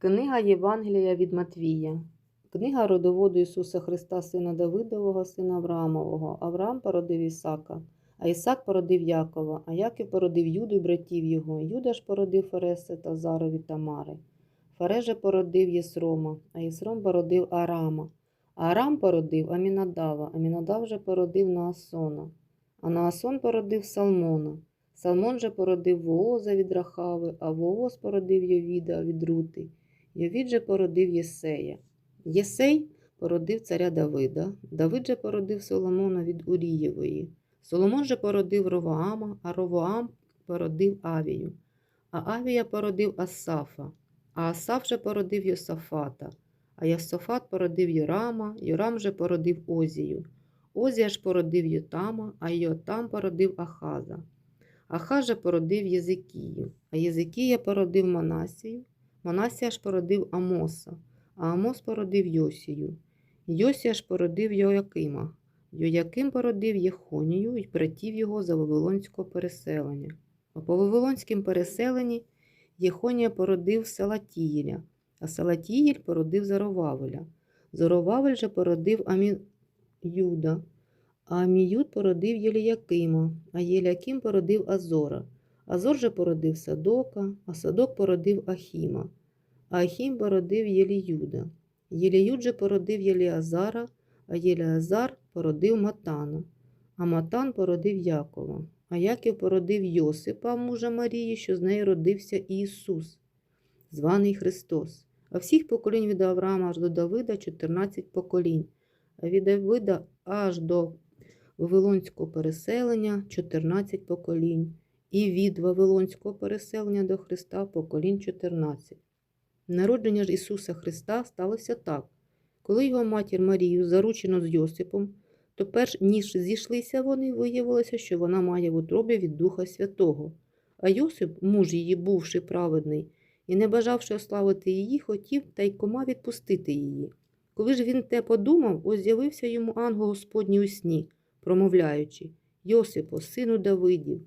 Книга Євангелія від Матвія. Книга родоводу Ісуса Христа, сина Давидового, сина Авраамового. Авраам породив Ісака, а Ісак породив Якова, а Яків породив Юду й братів його. Юда ж породив Фереси та Зарові Тамари. Фаре же породив Єсрома, а Єсром породив Арама. Арам породив Амінадава, Амінадав же породив Наасона, а Наасон породив Салмона. Салмон же породив Вооза від Рахави, а Вооз породив Йовіда від Рути. Йовід же породив Єсея. Єсей породив царя Давида, Давид же породив Соломона від Урієвої. Соломон же породив Ровоама, а Ровоам породив Авію. А Авія породив Асафа, а Асаф же породив Йосафата, а Йосафат породив Йорама, Йорам же породив Озію. Озія ж породив Йотама, а Йотам породив Ахаза. Ахаз же породив Єзикію, а Єзикія породив Манасію, Манасія ж породив Амоса, а Амос породив Йосію. Йосія ж породив Йоякима. Йояким породив Єхонію і братів його за Вавилонського переселення. А по Вавилонському переселенні Єхонія породив Салатіїля, а Салатіїль породив Заровавеля. Зоровавель же породив Аміюда, а Аміюд породив Єліякима, а Єляким породив Азора. Азор же породив Садока, а Садок породив Ахіма, Ахім породив Єліюда. Єліюд же породив Єліазара, а Єліазар породив Матана, а Матан породив Якова, а Яків породив Йосипа, мужа Марії, що з нею родився Ісус, званий Христос. А всіх поколінь від Авраама аж до Давида 14 поколінь, а від Давида аж до Вавилонського переселення 14 поколінь, і від Вавилонського переселення до Христа поколінь 14. Народження ж Ісуса Христа сталося так. Коли його матір Марію заручено з Йосипом, то перш ніж зійшлися вони, виявилося, що вона має в утробі від Духа Святого. А Йосип, муж її, бувши праведний, і не бажавши ославити її, хотів тайкома відпустити її. Коли ж він те подумав, ось з'явився йому ангел Господній у сні, промовляючи Йосипо, сину Давидів,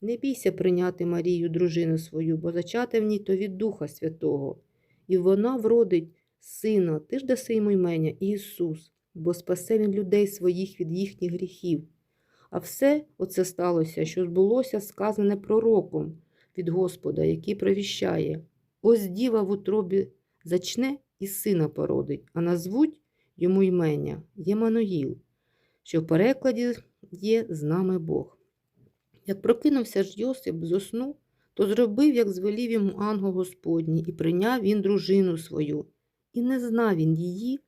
не бійся прийняти Марію, дружину свою, бо зачати в ній то від Духа Святого, і вона вродить сина, ти ж даси йому імення Ісус, бо спасе він людей своїх від їхніх гріхів. А все оце сталося, що збулося сказане пророком від Господа, який провіщає. Ось діва в утробі зачне і сина породить, а назвуть йому ймення Ємануїл, що в перекладі є з нами Бог. Як прокинувся ж Йосип з сну, то зробив, як звелів йому ангел Господній, і прийняв він дружину свою, і не знав він її,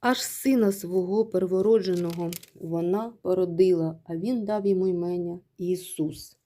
аж сина свого первородженого вона породила, а він дав йому імення Ісус.